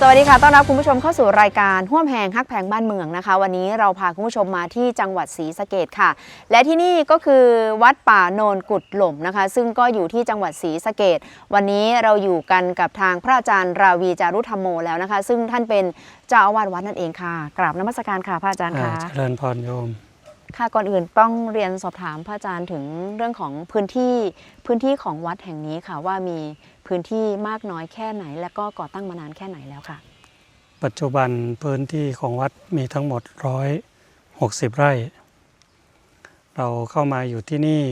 สวัสดีค่ะ ต้อนรับคุณผู้ชมเข้าสู่รายการห่วมแหงฮักแพงบ้านเมืองนะคะ วันนี้เราพาคุณผู้ชมมาที่จังหวัดศรีสะเกดค่ะ และที่นี่ก็คือวัดป่าโนนกุดหล่มนะคะ ซึ่งก็อยู่ที่จังหวัดศรีสะเกดวันนี้เราอยู่กันกับทางพระอาจารย์ราวีจารุธรรมโมแล้วนะคะ ซึ่งท่านเป็นเจ้าอาวาสวัดนั่นเองค่ะ กราบนมัสการค่ะพระอาจารย์อ่าค่ะ เจริญพรโยม ค่ะก่อนอื่นต้องเรียนสอบถามพระอาจารย์ถึงเรื่องของพื้นที่พื้นที่ของวัดแห่งนี้ค่ะว่ามี พื้นที่มากน้อยแค่ไหน และก็ก่อตั้งมานานแค่ไหนแล้วค่ะ ปัจจุบันพื้นที่ของวัดมีทั้งหมด 160 ไร่ เราเข้ามาอยู่ที่นี่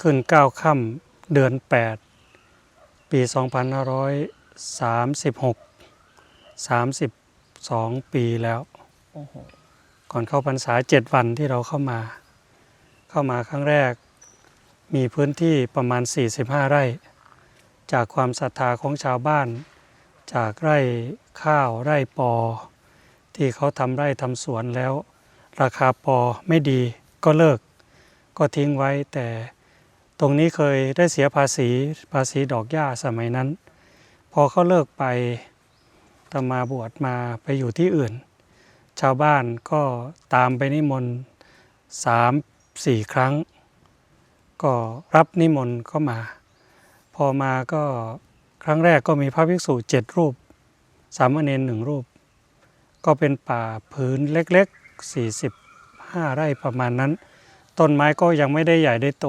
ขึ้น 9 ค่ำเดือน 8 ปี 2536 32 ปีแล้วก่อนเข้าพรรษา 7 วันที่เราเข้ามา เข้ามาครั้งแรกมีพื้นที่ประมาณ 45 ไร่ จากความศรัทธาของชาวบ้าน จากไร่ข้าวไร่ปอ ที่เขาทำไร่ทำสวนแล้ว ราคาปอไม่ดีก็เลิก ก็ทิ้งไว้แต่ตรงนี้เคยได้เสียภาษีภาษีดอกหญ้าสมัยนั้น พอเขาเลิกไปตมาบวชมาไปอยู่ที่อื่น ชาวบ้านก็ตามไปนิมนต์สามสี่ครั้ง ก็รับนิมนต์เข้ามา พอมาก็ครั้งแรกก็มีพระภิกษุเจ็ดรูป สามเณรหนึ่งรูป ก็เป็นป่าพื้นเล็กๆ 45 ไร่ประมาณนั้น ต้นไม้ก็ยังไม่ได้ใหญ่ได้โต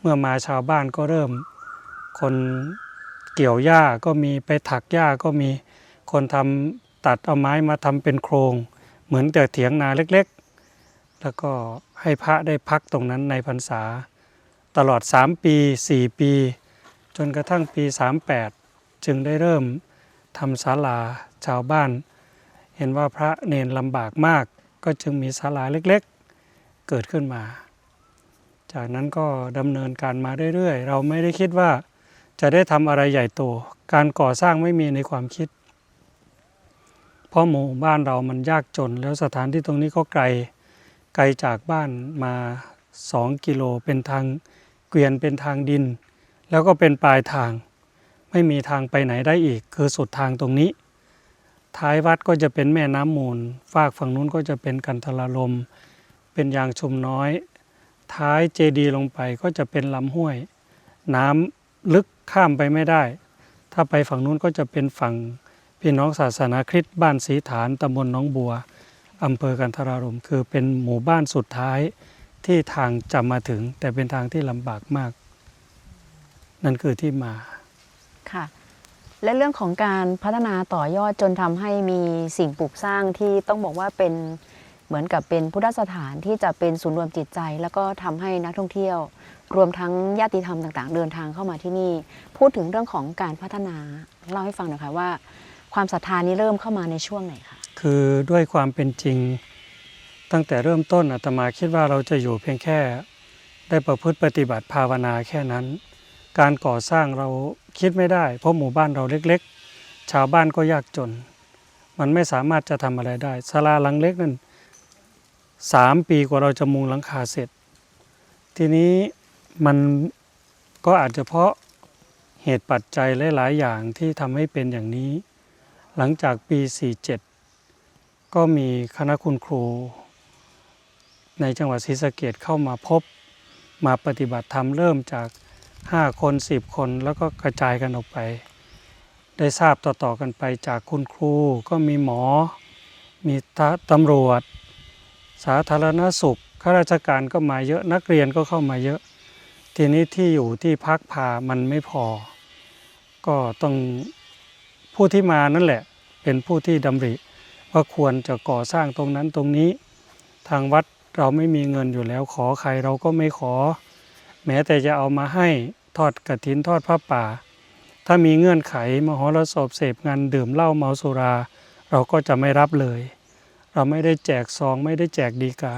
เมื่อมาชาวบ้านก็เริ่ม คนเกี่ยวหญ้าก็มีไปถักหญ้าก็มีคนทำตัดเอาไม้มาทำเป็นโครง เหมือนแต่เถียงนาเล็กๆ แล้วก็ให้พระได้พักตรงนั้นในพรรษา ตลอด 3 ปี 4 ปี จนกระทั่งปี 38 จึงได้เริ่มทำศาลาชาวบ้าน เห็นว่าพระเนนลำบากมาก ก็จึงมีศาลาเล็กๆ เกิดขึ้นมา จากนั้นก็ดำเนินการมาเรื่อยๆ เราไม่ได้คิดว่าจะได้ทำอะไรใหญ่โต การก่อสร้างไม่มีในความคิด เพราะหมู่บ้านเรามันยากจน แล้วสถานที่ตรงนี้ก็ไกล ไกลจากบ้านมา 2 กิโลเป็นทางเกวียนเป็นทางดิน แล้วก็เป็นปลายทาง ไม่มีทางไปไหนได้อีก คือสุดทางตรงนี้ ท้ายวัดก็จะเป็นแม่น้ำมูลฝากฝั่งนู้นก็จะเป็นกันทลาลม เป็นยางชุมน้อย ท้ายเจดีลงไปก็จะเป็นลำห้วย น้ำลึกข้ามไปไม่ได้ ถ้าไปฝั่งนู้นก็จะเป็นฝั่งพี่น้องศาสนาคริสต์บ้านสีฐานตำบลน้องบัวอำเภอกันทรารมคือเป็นหมู่บ้านสุดท้ายที่ทางจะมาถึงแต่เป็นทางที่ลำบากมาก นั่นคือที่มาค่ะ และเรื่องของการพัฒนาต่อยอดจนทำให้มีสิ่งปลูกสร้างที่ต้องบอกว่าเป็นเหมือนกับเป็นพุทธสถานที่จะเป็นศูนย์รวมจิตใจ แล้วก็ทำให้นักท่องเที่ยว รวมทั้งญาติธรรมต่างๆ เดินทางเข้ามาที่นี่ พูดถึงเรื่องของการพัฒนาเล่าให้ฟังหน่อยค่ะว่า ความศรัทธานี้เริ่มเข้ามาในช่วงไหนคะคือด้วยความเป็นจริง ตั้งแต่เริ่มต้นอาตมาคิดว่าเราจะอยู่เพียงแค่ ได้ประพฤติปฏิบัติภาวนาแค่นั้น การก่อสร้างเราคิดไม่ได้ เพราะหมู่บ้านเราเล็กๆ ชาวบ้านก็ยากจน มันไม่สามารถจะทำอะไรได้ศาลาหลังเล็กนั่นสามปีกว่าเราจะมุงหลังคาเสร็จ ทีนี้มันก็อาจจะเพราะเหตุปัจจัยหลาย ๆ อย่างที่ทำให้เป็นอย่างนี้ หลังจากปี 47 ก็มีคณะคุณครู ในจังหวัดศรีสะเกดเข้ามาพบมาปฏิบัติธรรมเริ่มจาก 5 คน 10 คนแล้วก็กระจายกันออกไป ได้ทราบต่อๆกันไปจากคุณครูก็มีหมอ มีตำรวจ สาธารณสุขข้าราชการก็มาเยอะนักเรียนก็เข้ามาเยอะ ทีนี้ที่อยู่ที่พักพามันไม่พอ ก็ต้องผู้ที่มานั่นแหละ เป็นผู้ที่ดำริว่าควรจะก่อสร้างตรงนั้นตรงนี้ ทางวัดเราไม่มีเงินอยู่แล้วขอใครเราก็ไม่ขอ แม้แต่จะเอามาให้ทอดกระถินทอดผ้าป่า ถ้ามีเงื่อนไขมหรสพเสพงานดื่มเหล้าเมาสุรา เราก็จะไม่รับเลย เราไม่ได้แจกซองไม่ได้แจกดีกา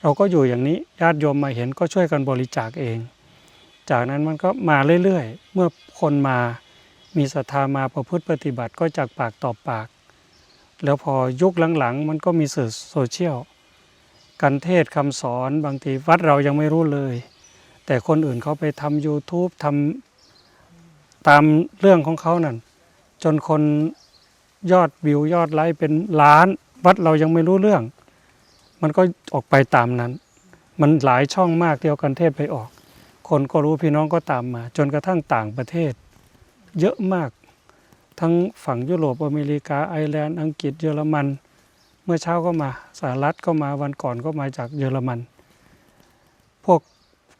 เราก็อยู่อย่างนี้ญาติโยมมาเห็นก็ช่วยกันบริจาคเอง จากนั้นมันก็มาเรื่อยๆ เมื่อคนมามีศรัทธามาประพฤติปฏิบัติก็จากปากต่อปาก แล้วพอยุคหลังๆ มันก็มีสื่อโซเชียลการเทศคำสอนบางทีวัดเรายังไม่รู้เลย แต่คนอื่นเขาไปทำ YouTube ทำตามเรื่องของเขานั่นจนคนยอดวิวยอดไลค์เป็นล้าน วัดเรายังไม่รู้เรื่อง มันก็ออกไปตามนั้น มันหลายช่องมากที่เอากันเทศไปออก คนก็รู้พี่น้องก็ตามมา จนกระทั่งต่างประเทศ เยอะมากทั้งฝั่งยุโรปอเมริกาไอร์แลนด์อังกฤษเยอรมัน เมื่อเช้าก็มาสหรัฐก็มาวันก่อนก็มาจากเยอรมัน พวก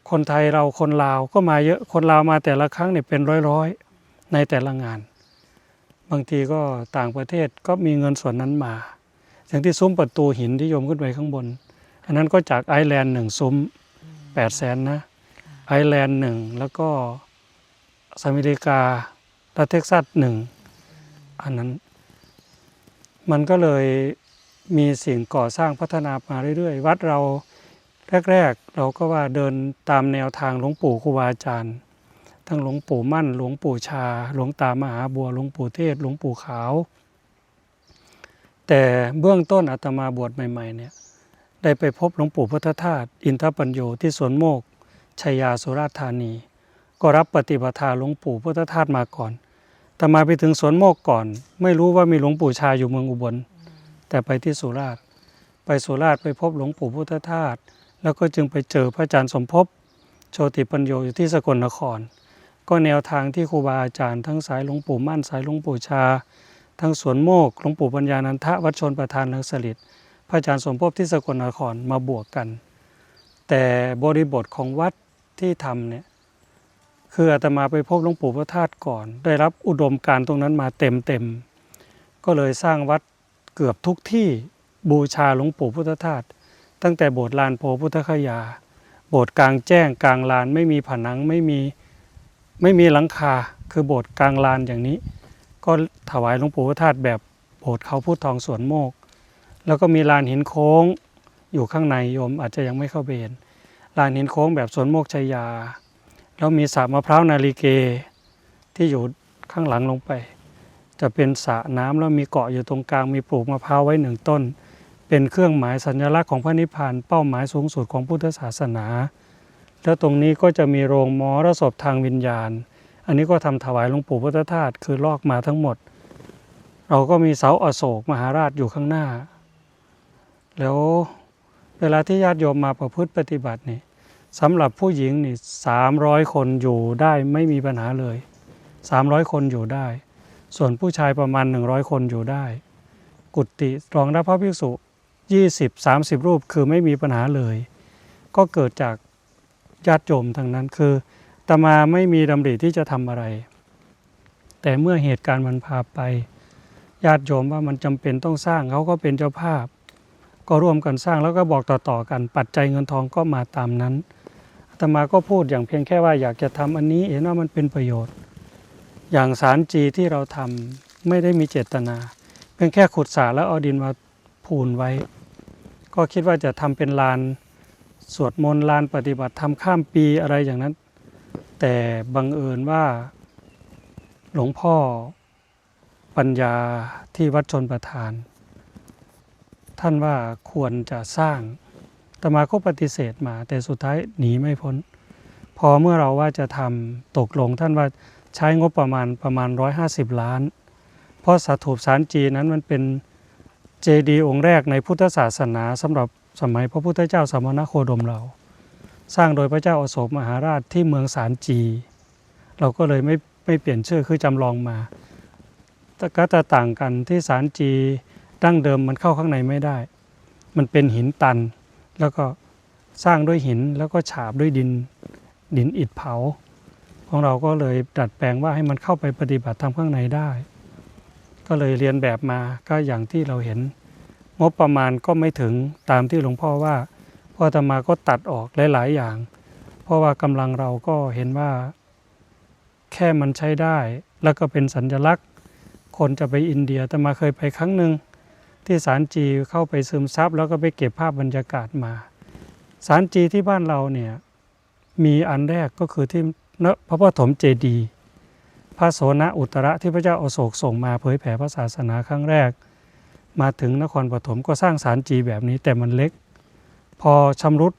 คนไทยเราคนลาวก็มาเยอะคนลาวมาแต่ละครั้งเนี่ยเป็นร้อยๆในแต่ละงาน บางทีก็ต่างประเทศก็มีเงินส่วนนั้นมา อย่างที่ซุ้มประตูหินที่โยมขึ้นไปข้างบน อันนั้นก็จากไอร์แลนด์หนึ่งซุ้มแปดแสนนะไอร์แลนด์หนึ่งแล้วก็สหรัฐอเมริการัฐเท็กซัสหนึ่งอันนั้น มันก็เลยมีสิ่งก่อสร้างพัฒนามาเรื่อยๆ วัดเรา แรกๆ เราก็ว่าเดินตามแนวทางหลวงปู่ครูบาอาจารย์ ทั้งหลวงปู่มั่น หลวงปู่ชา หลวงตามหาบัว หลวงปู่เทศ หลวงปู่ขาว แต่เบื้องต้นอาตมาบวชใหม่ๆเนี่ยได้ไปพบหลวงปู่พุทธทาสอินทปัญโยที่สวนโมกชัยยาสุราษฎร์ธานี ก็รับปฏิปทาหลวงปู่พุทธทาสมาก่อนแต่มาไปถึงสวนโมกก่อน ไม่รู้ว่ามีหลวงปู่ชาอยู่เมืองอุบล แต่ไปที่สุราษฎร์ไปสุราษฎร์ไปพบหลวงปู่พุทธทาส แล้วก็จึงไปเจอพระอาจารย์สมภพโชติปัญโยอยู่ที่สกลนคร ก็แนวทางที่ครูบาอาจารย์ทั้งสายหลวงปู่มั่นสายหลวงปู่ชา ทั้งสวนโมกหลวงปู่ปัญญานันทะวัดชนประธานนักสลิดพระอาจารย์สมภพที่สกลนครมาบวกกัน แต่บริบทของวัดที่ทำเนี่ยคืออาตมาไปพบหลวงปู่พระธาตุก่อน ได้รับอุดมการตรงนั้นมาเต็มเต็มก็เลยสร้างวัดเกือบทุกที่บูชาหลวงปู่พุทธทาส ตั้งแต่โบสถ์ลานโพพุทธคยา โบสถ์กลางแจ้งกลางลานไม่มีผนังไม่มีไม่มีหลังคาคือโบสถ์กลางลานอย่างนี้ ก็ถวายหลวงปู่พระธาตุแบบโบสถ์เขาพุทธทองสวนโมก แล้วก็มีลานหินโค้งอยู่ข้างในโยมอาจจะยังไม่เข้าเห็นลานหินโค้งแบบสวนโมกชัยยา แล้วมีสระมะพร้าวนาลีเก ที่อยู่ข้างหลังลงไป จะเป็นสระน้ำแล้วมีเกาะอยู่ตรงกลางมีปลูกมะพร้าวไว้หนึ่งต้น เป็นเครื่องหมายสัญลักษณ์ของพระนิพพานเป้าหมายสูงสุดของพุทธศาสนา แล้วตรงนี้ก็จะมีโรงมอรสพทางวิญญาณ อันนี้ก็ทำถวายหลวงปู่พุทธทาสคือลอกมาทั้งหมด เราก็มีเสาอโศกมหาราชอยู่ข้างหน้า แล้วเวลาที่ญาติโยมมาประพฤติปฏิบัตินี่สำหรับผู้หญิงนี่สามร้อยคนอยู่ได้ไม่มีปัญหาเลยสามร้อยคนอยู่ได้ ส่วนผู้ชายประมาณหนึ่งร้อยคนอยู่ได้ กุฏิรองรับพระภิกษุ ยี่สิบสามสิบรูปคือไม่มีปัญหาเลย ก็เกิดจากญาติโยมทั้งนั้นคือตมาไม่มีดำริที่จะทำอะไร แต่เมื่อเหตุการณ์มันพาไป ญาติโยมว่ามันจำเป็นต้องสร้างเขาก็เป็นเจ้าภาพ ก็ร่วมกันสร้างแล้วก็บอกต่อๆกันปัจจัยเงินทองก็มาตามนั้นตมาก็พูดอย่างเพียงแค่ว่าอยากจะทำอันนี้เห็นว่ามันเป็นประโยชน์ อย่างสารจีที่เราทำไม่ได้มีเจตนาเพียงแค่ขุดสระแล้วเอาดินมาพูนไว้ ก็คิดว่าจะทำเป็นลานสวดมนต์ลานปฏิบัติทำข้ามปีอะไรอย่างนั้น แต่บังเอิญว่า หลวงพ่อปัญญาที่วัดชนประทาน ท่านว่าควรจะสร้างแต่มาก็ปฏิเสธมา แต่สุดท้ายหนีไม่พ้น พอเมื่อเราว่าจะทำตกลงท่านว่าใช้งบประมาณประมาณ 150 ล้าน เพราะสถูปสารจีนนั้นมันเป็น เจดีย์องค์แรกในพุทธศาสนาสำหรับสมัยพระพุทธเจ้าสมณโคดมเรา สร้างโดยพระเจ้าอโศกมหาราชที่เมืองสารจี เราก็เลยไม่ไม่เปลี่ยนชื่อคือจำลองมาแต่ก็จะต่างกันที่สารจีดั้งเดิมมันเข้าข้างในไม่ได้ มันเป็นหินตัน แล้วก็สร้างด้วยหินแล้วก็ฉาบด้วยดินดินอิฐเผา ของเราก็เลยดัดแปลงว่าให้มันเข้าไปปฏิบัติธรรมข้างในได้ ก็เลยเรียนแบบมาก็อย่างที่เราเห็น งบประมาณก็ไม่ถึงตามที่หลวงพ่อว่าพ่ออาตมาก็ตัดออกหลาย ๆ อย่าง เพราะว่ากำลังเราก็เห็นว่า แค่มันใช้ได้ แล้วก็เป็นสัญลักษณ์ คนจะไปอินเดียแต่มาเคยไปครั้งหนึ่งที่สารจีเข้าไปซึมซับแล้วก็ไปเก็บภาพบรรยากาศมา สารจีที่บ้านเราเนี่ยมีอันแรกก็คือที่พระปฐมเจดีย์ ระโสนอุตระที่พระเจ้าอโศกส่งมาเผยแผ่พระศาสนาครั้งแรก มาถึงนครปฐมก็สร้างสารจีแบบนี้แต่มันเล็ก พอชำรุด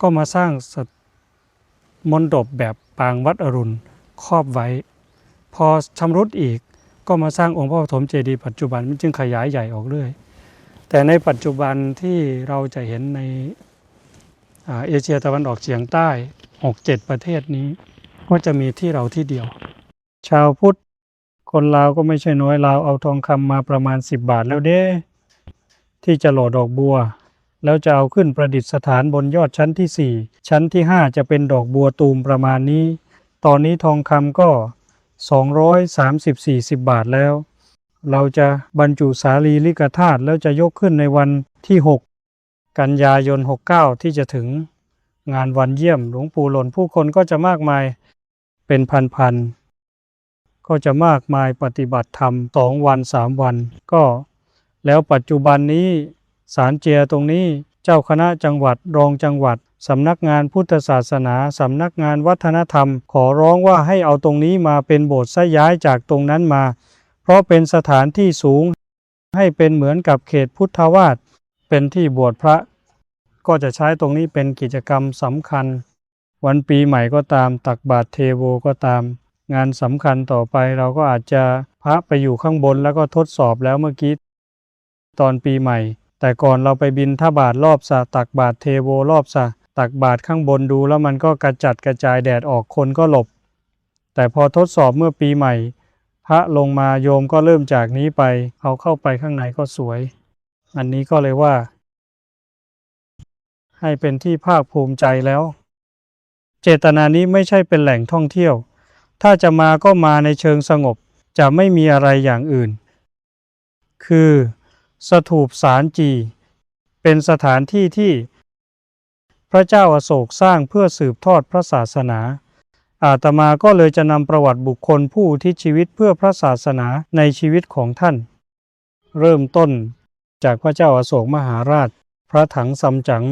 ก็มาสร้างมณฑปแบบปางวัดอรุณครอบไว้ พอชำรุดอีกก็มาสร้างองค์พระปฐมเจดีย์ปัจจุบันมันจึงขยายใหญ่ออกเรื่อย แต่ในปัจจุบันที่เราจะเห็นในอาเอเชียตะวันออกเฉียงใต้ 6-7 ประเทศนี้ ก็จะมีที่เราที่เดียว ชาวพุทธ คนลาวก็ไม่ใช่น้อยลาวเอาทองคำมาประมาณ 10 บาทแล้วเด้ ที่จะหล่อดอกบัว แล้วจะเอาขึ้นประดิษฐานบนยอดชั้นที่ 4 ชั้นที่ 5 จะเป็นดอกบัวตูมประมาณนี้ ตอนนี้ทองคำก็ 230-40 บาทแล้ว เราจะบรรจุสารีริกธาตุแล้วจะยกขึ้นในวันที่ 6 กันยายน 69 ที่จะถึงงานวันเยี่ยมหลวงปู่หล่นผู้คนก็จะมากมายเป็นพันๆ ก็จะมากมายปฏิบัติธรรมสองวันสามวัน ก็แล้วปัจจุบันนี้ศาลเจียตรงนี้เจ้าคณะจังหวัดรองจังหวัดสำนักงานพุทธศาสนาสำนักงานวัฒนธรรม ขอร้องว่าให้เอาตรงนี้มาเป็นโบสถ์ซะย้ายจากตรงนั้นมา เพราะเป็นสถานที่สูง ให้เป็นเหมือนกับเขตพุทธวาสเป็นที่บวชพระ ก็จะใช้ตรงนี้เป็นกิจกรรมสำคัญ วันปีใหม่ก็ตามตักบาตรเทโวก็ตาม งานสำคัญต่อไปเราก็อาจจะพระไปอยู่ข้างบนแล้วก็ทดสอบแล้วเมื่อกี้ตอนปีใหม่ แต่ก่อนเราไปบินท่าบาทรอบสะตักบาทเทโวรอบสะตักบาทข้างบนดูแล้วมันก็กระจัดกระจายแดดออกคนก็หลบ แต่พอทดสอบเมื่อปีใหม่ พระลงมาโยมก็เริ่มจากนี้ไปเอาเข้าไปข้างในก็สวย อันนี้ก็เลยว่า ให้เป็นที่ภาคภูมิใจแล้ว เจตนานี้ไม่ใช่เป็นแหล่งท่องเที่ยว ถ้าจะมาก็มาในเชิงสงบจะไม่มีอะไรอย่างอื่น คือ สถูปสารจี เป็นสถานที่ที่ พระเจ้าอาโศกสร้างเพื่อสืบทอดพระศาสนา อาตมาก็เลยจะนำประวัติบุคคลผู้ที่ชีวิตเพื่อพระศาสนาในชีวิตของท่าน เริ่มต้นจากพระเจ้าอาโศกมหาราช พระถังซัมจั๋ง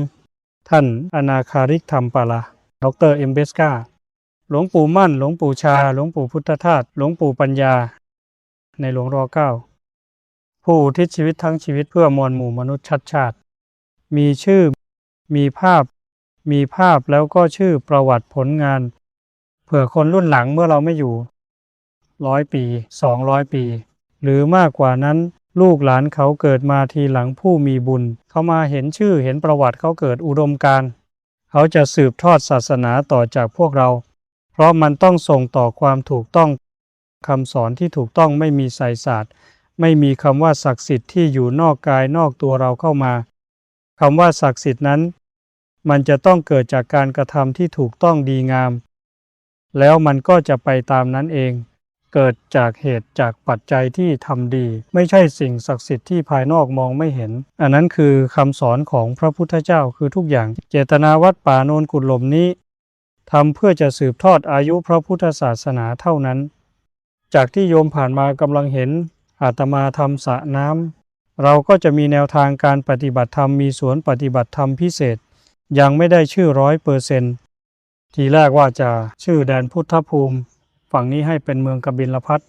ท่านอนาคาริกธรรมปาลา ดรเอ็มเบสกา หลวงปู่มั่น หลวงปู่ชา หลวงปู่พุทธทาส หลวงปู่ปัญญา ในหลวงรอเก้า ผู้อุทิศชีวิตทั้งชีวิตเพื่อมวลหมู่มนุษย์ชัดชาติ มีชื่อ มีภาพ มีภาพแล้วก็ชื่อประวัติผลงาน เผื่อคนรุ่นหลังเมื่อเราไม่อยู่ร้อยปีสองร้อยปี หรือมากกว่านั้นลูกหลานเขาเกิดมาทีหลังผู้มีบุญ เขามาเห็นชื่อเห็นประวัติเขาเกิดอุดมการ เขาจะสืบทอดศาสนาต่อจากพวกเรา ราะมันต้องส่งต่อความถูกต้องคำสอนที่ถูกต้องไม่มีไสยศาสตร์ ไม่มีคำว่าศักดิ์สิทธิ์ที่อยู่นอกกายนอกตัวเราเข้ามาคำว่าศักดิ์สิทธิ์นั้น มันจะต้องเกิดจากการกระทำที่ถูกต้องดีงาม แล้วมันก็จะไปตามนั้นเอง เกิดจากเหตุจากปัจจัยที่ทำดี ไม่ใช่สิ่งศักดิ์สิทธิ์ที่ภายนอกมองไม่เห็น อันนั้นคือคำสอนของพระพุทธเจ้าคือทุกอย่าง เจตนาวัดป่าโนนกุดหลมนี้ ทำเพื่อจะสืบทอดอายุพระพุทธศาสนาเท่านั้น จากที่โยมผ่านมากำลังเห็นอาตมาทำสระน้ำเราก็จะมีแนวทางการปฏิบัติธรรมมีสวนปฏิบัติธรรมพิเศษ ยังไม่ได้ชื่อร้อยเปอร์เซนต์ทีแรกว่าจะชื่อแดนพุทธภูมิ ฝั่งนี้ให้เป็นเมืองกบิลพัท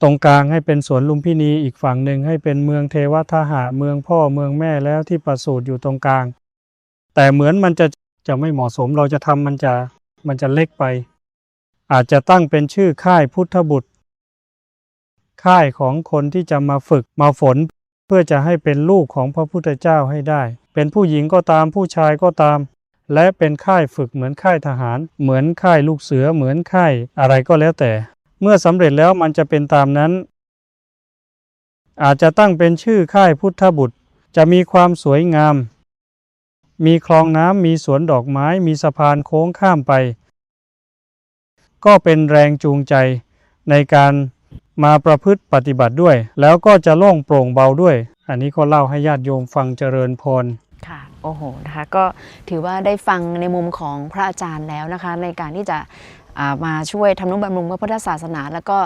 ตรงกลางให้เป็นสวนลุมพินีอีกฝั่งหนึ่งให้เป็นเมืองเทวทหะเมืองพ่อเมืองแม่แล้วที่ประสูติอยู่ตรงกลาง แต่เหมือนมันจะ จะไม่เหมาะสมเราจะทำมันจะมันจะเล็กไป อาจจะตั้งเป็นชื่อค่ายพุทธบุตร ค่ายของคนที่จะมาฝึกมาฝน เพื่อจะให้เป็นลูกของพระพุทธเจ้าให้ได้ เป็นผู้หญิงก็ตามผู้ชายก็ตาม และเป็นค่ายฝึกเหมือนค่ายทหาร เหมือนค่ายลูกเสือเหมือนค่ายอะไรก็แล้วแต่ เมื่อสำเร็จแล้วมันจะเป็นตามนั้น อาจจะตั้งเป็นชื่อค่ายพุทธบุตรจะมีความสวยงาม มีคลองน้ำมีสวนดอกไม้มีสะพานโค้งข้ามไป ก็เป็นแรงจูงใจในการมาประพฤติปฏิบัติด้วย แล้วก็จะโล่งโปร่งเบาด้วย อันนี้ก็เล่าให้ญาติโยมฟังเจริญพรค่ะโอ้โหนะคะก็ถือว่าได้ฟังในมุมของพระอาจารย์แล้วนะคะ ในการที่จะ มาช่วยทำนุบำรุงพระพุทธศาสนา แล้วก็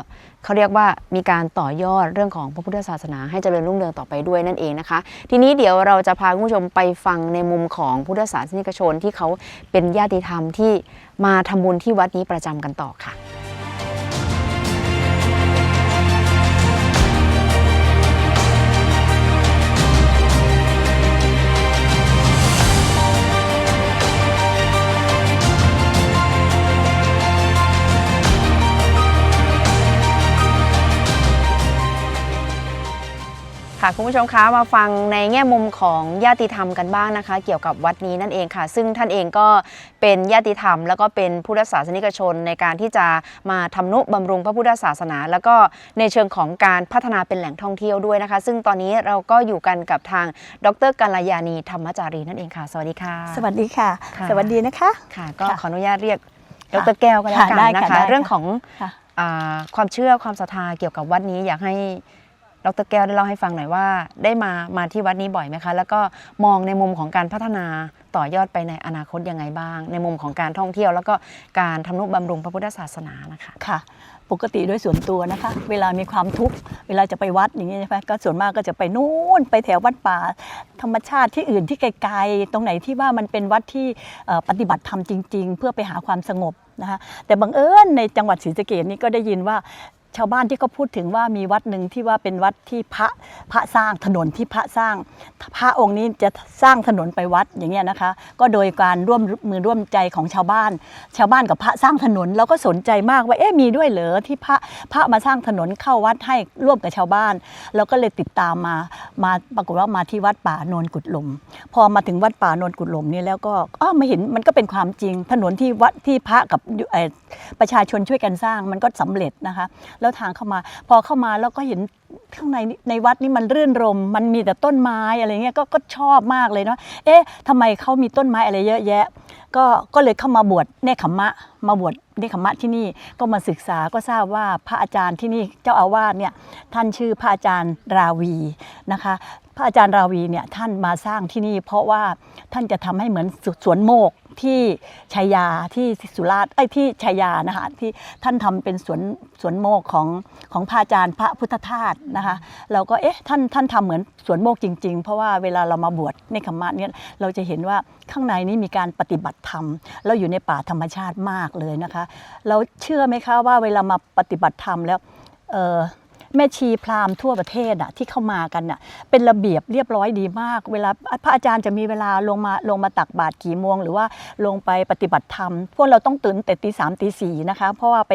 เขาเรียกว่ามีการต่อยอดเรื่องของพระพุทธศาสนา ให้เจริญรุ่งเรืองต่อไปด้วยนั่นเองนะคะ ทีนี้เดี๋ยวเราจะพาคุณผู้ชมไปฟังในมุมของพุทธศาสนิกชนที่เขาเป็นญาติธรรมที่มาทำบุญที่วัดนี้ประจำกันต่อค่ะ ค่ะคุณผู้ชมคะมาฟังในแง่มุมของญาติธรรมกันบ้างนะคะ เกี่ยวกับวัดนี้นั่นเองค่ะ ซึ่งท่านเองก็เป็นญาติธรรม แล้วก็เป็นพุทธศาสนิกชนในการที่จะมาทำนุบำรุงพระพุทธศาสนา แล้วก็ในเชิงของการพัฒนาเป็นแหล่งท่องเที่ยวด้วยนะคะ ซึ่งตอนนี้เราก็อยู่กันกับทางดรกัลยาณีธรรมจารีนั่นเองค่ะ สวัสดีค่ะ สวัสดีค่ะค่ะสวัสดีนะคะค่ะก็ค่ะขออนุญาตเรียกดรแก้วก็แล้วกันค่ะได้ค่ะนะคะได้ค่ะเรื่องของค่ะอ่าความเชื่อความศรัทธาเกี่ยวกับวัดนี้อยากให้ ดรแก้วได้เล่าให้ฟังหน่อยว่า ได้มามาที่วัดนี้บ่อยไหมคะ แล้วก็มองในมุมของการพัฒนาต่อยอดไปในอนาคตยังไงบ้าง ในมุมของการท่องเที่ยว แล้วก็การทำนุบำรุงพระพุทธศาสนานะคะค่ะ ปกติโดยส่วนตัวนะคะ เวลามีความทุกข์เวลาจะไปวัดอย่างนี้ใช่ไหมก็ส่วนมากก็จะไปนู่นไปแถววัดป่า ธรรมชาติที่อื่นที่ไกลๆ ตรงไหนที่ว่ามันเป็นวัดที่ปฏิบัติธรรมจริง ๆ เพื่อไปหาความสงบนะคะแต่บังเอิญในจังหวัดศรีสะเกดนี่ก็ได้ยินว่า ชาวบ้านที่เขาพูดถึงว่ามีวัดหนึ่งที่ว่าเป็นวัดที่พระพระสร้างถนนที่พระสร้าง พระองค์นี้จะสร้างถนนไปวัดอย่างเงี้ยนะคะ ก็โดยการร่วมมือร่วมใจของชาวบ้าน ชาวบ้านกับพระสร้างถนนเราก็สนใจมากว่าเอ๊ะมีด้วยเหรอที่พระพระมาสร้างถนนเข้าวัดให้ร่วมกับชาวบ้านเราก็เลยติดตามมามาปรากฏว่ามาที่วัดป่าโนนกุดลม พอมาถึงวัดป่าโนนกุดลมนี่แล้วก็อ้าวมาเห็นมันก็เป็นความจริงถนนที่วัดที่พระกับประชาชนช่วยกันสร้างมันก็สำเร็จนะคะแล้วทางเข้ามา พอเข้ามาแล้วก็เห็นข้างในในวัดนี่มันรื่นรม มันมีแต่ต้นไม้อะไรเงี้ยก็ก็ชอบมากเลยเนาะเอ๊ะทำไมเขามีต้นไม้อะไรเยอะแยะ ก็ก็เลยเข้ามาบวชเนคขมะ มาบวชเนคขมมะที่นี่ก็มาศึกษาก็ทราบว่าพระอาจารย์ที่นี่เจ้าอาวาสเนี่ยท่านชื่อพระอาจารย์ราวีนะคะ พระอาจารย์ราวีเนี่ยท่านมาสร้างที่นี่ เพราะว่าท่านจะทำให้เหมือนสสวนโมกที่ชัยยาที่สุราษฎร์ไอ้ที่ชัยยานะคะที่ท่านทำเป็นสวนสวนโมกของของพระอาจารย์พระพุทธทาสนะคะเราก็เอ๊ะท่านท่านทำเหมือนสวนโมกจริง ๆ เพราะว่าเวลาเรามาบวชในคำมะเนี่ยเราจะเห็นว่าข้างในนี้มีการปฏิบัติธรรม เราอยู่ในป่าธรรมชาติมากเลยนะคะ เราเชื่อไหมคะว่าเวลามาปฏิบัติธรรมแล้วเออ แม่ชีพราหมณ์ทั่วประเทศอะที่เข้ามากันน่ะเป็นระเบียบเรียบร้อยดีมาก เวลาพระอาจารย์จะมีเวลาลงมาลงมาตักบาตรกี่โมง หรือว่าลงไปปฏิบัติธรรม พวกเราต้องตื่นแต่ตีสามตีสี่นะคะเพราะว่าไป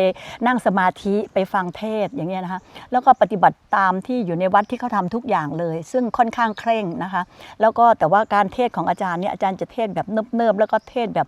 นั่งสมาธิไปฟังเทศอย่างเงี้ยนะคะแล้วก็ปฏิบัติตามที่อยู่ในวัดที่เขาทำทุกอย่างเลย ซึ่งค่อนข้างเคร่งนะคะแล้วก็แต่ว่าการเทศของอาจารย์เนี่ยอาจารย์จะเทศแบบเนิบๆแล้วก็เทศแบบ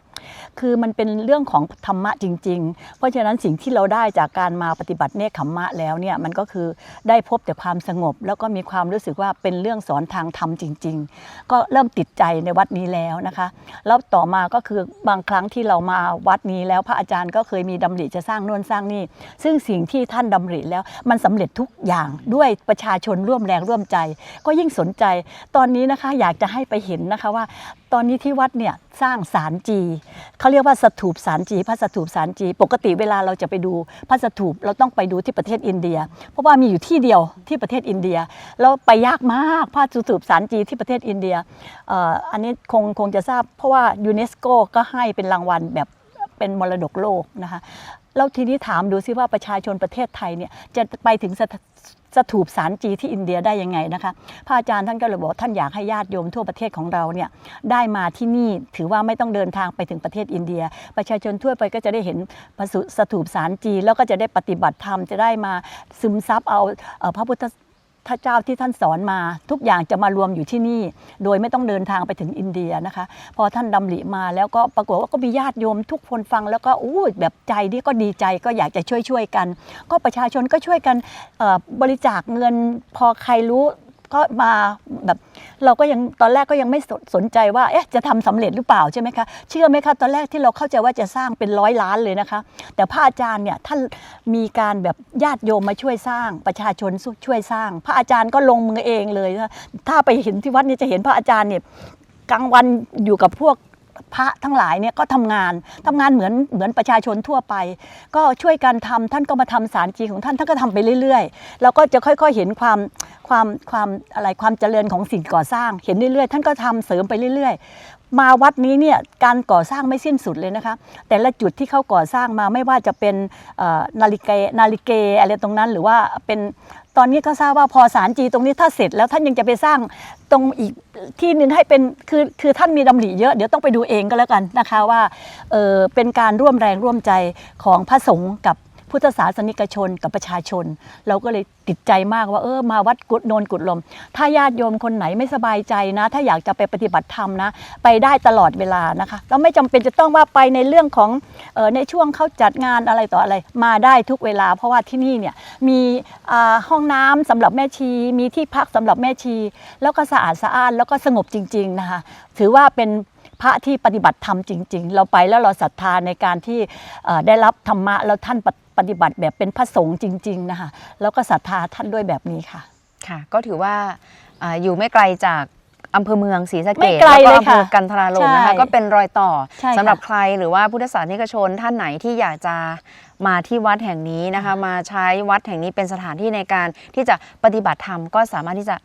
คือมันเป็นเรื่องของธรรมะจริง ๆ เพราะฉะนั้นสิ่งที่เราได้จากการมาปฏิบัติเนคขมมะแล้วเนี่ยมันก็คือได้พบแต่ความสงบ แล้วก็มีความรู้สึกว่าเป็นเรื่องสอนทางธรรมจริง ๆ ก็เริ่มติดใจในวัดนี้แล้วนะคะแล้วต่อมาก็คือบางครั้งที่เรามาวัดนี้แล้วพระอาจารย์ก็เคยมีดำริจะสร้างโน่นสร้างนี่ ซึ่งสิ่งที่ท่านดำริแล้วมันสำเร็จทุกอย่างด้วยประชาชนร่วมแรงร่วมใจ ก็ยิ่งสนใจ ตอนนี้นะคะอยากจะให้ไปเห็นนะคะว่า ตอนนี้ที่วัดเนี่ย สร้างสารจีเขาเรียกว่าสถูปสารจีพระสถูปสารจี ปกติเวลาเราจะไปดูพระสถูปเราต้องไปดูที่ประเทศอินเดีย เพราะว่ามีอยู่ที่เดียวที่ประเทศอินเดียแล้วไปยากมากพระสถูปสารจีที่ประเทศอินเดียอันนี้คงคงจะทราบ เพราะว่ายูเนสโกก็ให้เป็นรางวัลแบบเป็นมรดกโลกนะคะแล้วทีนี้ถามดูซิว่าประชาชนประเทศไทยเนี่ยจะไปถึง สถูปสารจีที่อินเดียได้ยังไงนะคะพระอาจารย์ท่านก็เลยบอกท่านอยากให้ญาติโยมทั่วประเทศของเราเนี่ยได้มาที่นี่ถือว่าไม่ต้องเดินทางไปถึงประเทศอินเดีย ประชาชนทั่วไปก็จะได้เห็นพระสุสถูปสารจีแล้วก็จะได้ปฏิบัติธรรมจะได้มาซึมซับเอาพระพุทธ พระเจ้าที่ท่านสอนมา ทุกอย่างจะมารวมอยู่ที่นี่ โดยไม่ต้องเดินทางไปถึงอินเดียนะคะ พอท่านดำริมาแล้วก็ปรากฏว่าก็มีญาติโยมทุกคนฟังแล้วก็อู้แบบใจนี่ก็ดีใจก็อยากจะช่วยช่วยๆกัน ก็ประชาชนก็ช่วยกันบริจาคเงินพอใครรู้ ก็มาแบบเราก็ยังตอนแรกก็ยังไม่สนใจว่าเอ๊ะจะทำสำเร็จหรือเปล่าใช่ไหมคะเชื่อไหมคะตอนแรกที่เราเข้าใจว่าจะสร้างเป็นร้อยล้านเลยนะคะ แต่พระอาจารย์เนี่ยท่านมีการแบบญาติโยมมาช่วยสร้างประชาชนช่วยสร้าง พระอาจารย์ก็ลงมือเองเลย ถ้าไปเห็นที่วัดนี่จะเห็นพระอาจารย์เนี่ยกลางวันอยู่กับพวก พระทั้งหลายเนี่ยก็ทำงานทำงานเหมือนเหมือนประชาชนทั่วไป ก็ช่วยกันทำท่านก็มาทำสารจีของท่านท่านก็ทำไปเรื่อยๆแล้วก็จะค่อยๆเห็นความความความอะไรความเจริญของสิ่งก่อสร้าง เห็นเรื่อยๆ ท่านก็ทำเสริมไปเรื่อยๆ มาวัดนี้เนี่ยการก่อสร้างไม่สิ้นสุดเลยนะคะแต่ละจุดที่เขาก่อสร้างมาไม่ว่าจะเป็นนาฬิกานาฬิเกอะไรตรงนั้น หรือว่าเป็น ตอนนี้ก็ทราบว่าพอสารจีตรงนี้ถ้าเสร็จแล้วท่านยังจะไปสร้างตรงอีกที่หนึ่งให้เป็นคือคือท่านมีดำริเยอะเดี๋ยวต้องไปดูเองก็แล้วกันนะคะว่าเออเป็นการร่วมแรงร่วมใจของพระสงฆ์กับ พุทธศาสนิกชนกับประชาชน เราก็เลยติดใจมากว่าเออมาวัดกุดโนนกุดลม ถ้าญาติโยมคนไหนไม่สบายใจนะ ถ้าอยากจะไปปฏิบัติธรรมนะ ไปได้ตลอดเวลานะคะเราไม่จำเป็นจะต้องว่าไปในเรื่องของออในช่วงเขาจัดงานอะไรต่ออะไรมาได้ทุกเวลา เพราะว่าที่นี่เนี่ยมีห้องน้ำสำหรับแม่ชี มีที่พักสำหรับแม่ชี แล้วก็สะอาดสะอ้านแล้วก็สงบจริง ๆ นะคะถือว่าเป็นพระที่ปฏิบัติธรรมจริง ๆ เราไปแล้วเราศรัทธาในการที่ได้รับธรรมะแล้วท่านปฏิ ปฏิบัติแบบเป็นพระสงฆ์จริงๆนะคะแล้วก็ศรัทธาท่านด้วยแบบนี้ค่ะ ค่ะ ก็ถือว่าอ่าอยู่ไม่ไกลจากอำเภอเมืองศรีสะเกไม่ษไกลแล้วก็เลยอำเภค่ะอกันทรารมนะคะ ใช่ก็เป็นรอยต่อใช่ค่ะสำหรับใครหรือว่าพุทธศาสนิกชนท่านไหนที่อยากจะมาที่วัดแห่งนี้นะคะ มาใช้วัดแห่งนี้เป็นสถานที่ในการที่จะปฏิบัติธรรมก็สามารถที่จะ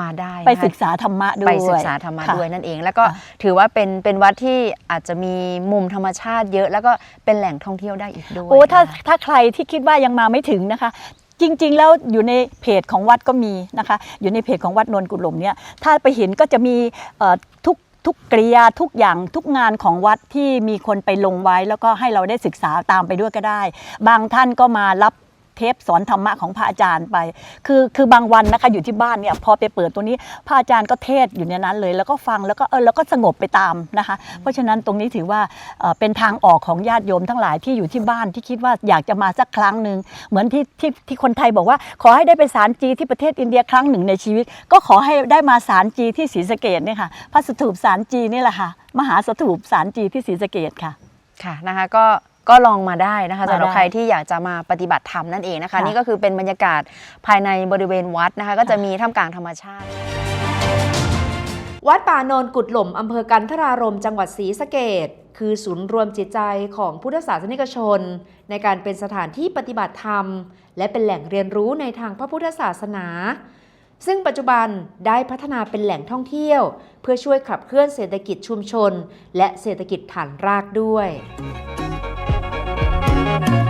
มาได้นะคะไปศึกษาธรรมะด้วยไปศึกษาธรรมะค่ด้วยนั่นเอง แล้วก็ค่ะถือว่าเป็นเป็นวัดที่อาจจะมีมุมธรรมชาติเยอะ แล้วก็เป็นแหล่งท่องเที่ยวได้อีกด้วยโอ้ถ้านะคะถ้าใครที่คิดว่ายังมาไม่ถึงนะคะจริงๆ แล้วอยู่ในเพจของวัดก็มีนะคะ อยู่ในเพจของวัดนนกุลมเนี่ยถ้าไปเห็นก็จะมีเอ่อทุกทุกกริยาทุกอย่างทุกงานของวัดที่มีคนไปลงไว้ แล้วก็ให้เราได้ศึกษาตามไปด้วยก็ได้ บางท่านก็มารับ เทปสอนธรรมะของพระอาจารย์ไป คือคือบางวันนะคะอยู่ที่บ้านเนี่ยพอไปเปิดตัวนี้พระอาจารย์ก็เทศอยู่ในนั้นเลย แล้วก็ฟังแล้วก็เออแล้วก็สงบไปตามนะคะ เพราะฉะนั้นตรงนี้ถือว่าเอ่อเป็นทางออกของญาติโยมทั้งหลายที่อยู่ที่บ้านที่คิดว่าอยากจะมาสักครั้งหนึ่งเหมือนที่ที่ที่คนไทยบอกว่า ขอให้ได้ไปสารจีที่ประเทศอินเดียครั้งหนึ่งในชีวิต ก็ขอให้ได้มาสารจีที่ศรีสะเกดเนี่ยค่ะพระสถูปสารจีนี่แหละค่ะมหาสถูปสารจีที่ศรีสะเกดค่ะค่ะนะคะก็ ก็ลองมาได้นะคะมาสำหรับได้ใครที่อยากจะมาปฏิบัติธรรมนั่นเองนะคะค่ะนี่ก็คือเป็นบรรยากาศภายในบริเวณวัดนะคะ ก็จะมีท่ามกลางธรรมชาติวัดป่าโนนกุดหล่มอำเภอกันทรารมจังหวัดศรีสะเกดคือศูนย์รวมจิตใจของพุทธศาสนิกชน ในการเป็นสถานที่ปฏิบัติธรรม และเป็นแหล่งเรียนรู้ในทางพระพุทธศาสนา ซึ่งปัจจุบันได้พัฒนาเป็นแหล่งท่องเที่ยว เพื่อช่วยขับเคลื่อนเศรษฐกิจชุมชน และเศรษฐกิจฐานรากด้วย Thank you.